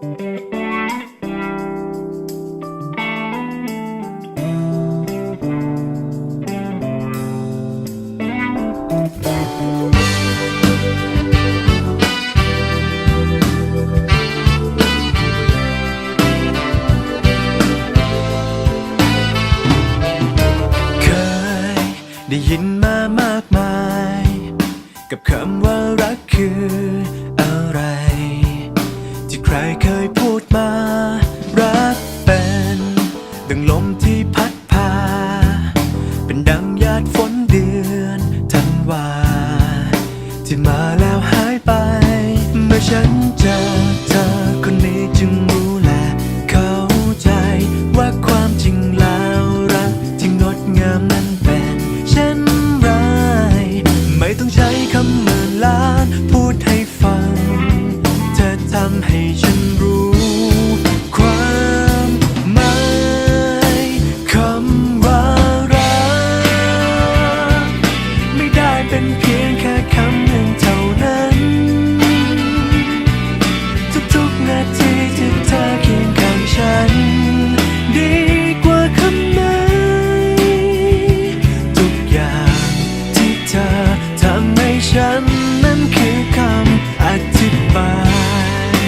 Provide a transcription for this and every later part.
เคยได้ยินมามากมาย กับคำว่ารักคือ ดังลมที่พัดพา เป็นดังหยาดฝนเดือนธันวา ที่มาแล้วหายไป เมื่อฉันเจอเธอคนนี้จึงรู้และเข้าใจว่าความจริงแล้วรักที่งดงามนั้นเป็นเช่นไร ไม่ต้องใช้คำหมื่นล้า ให้นนั้นคือคำอธิบาย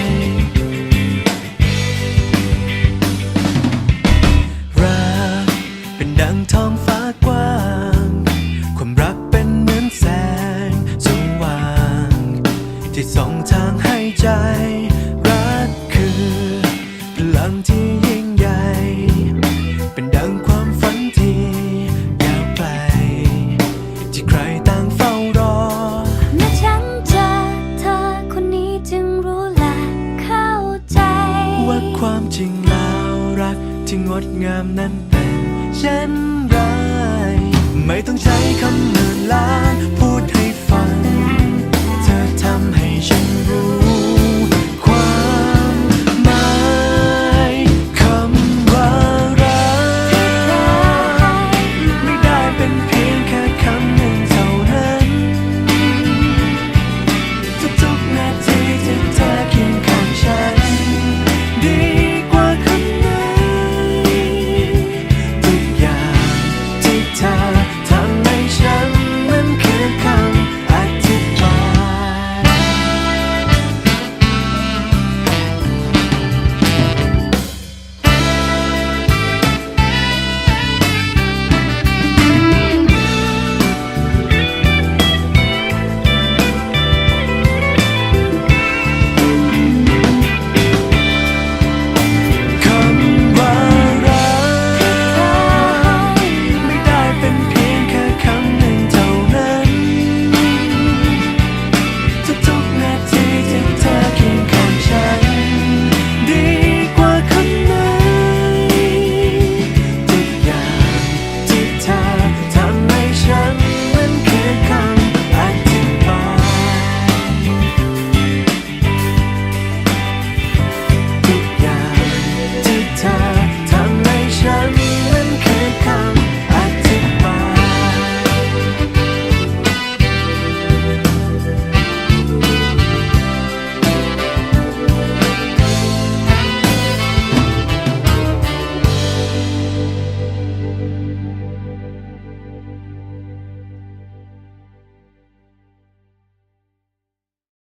รักเป็นดังท้องฟ้ากว้าง ความรักเป็นเหมือนแสงสว่าง ที่ส่องทางให้ใจ ที่งดงามนั้นเป็นเช่นไร ไม่ต้องใช้คำหมื่นล้าน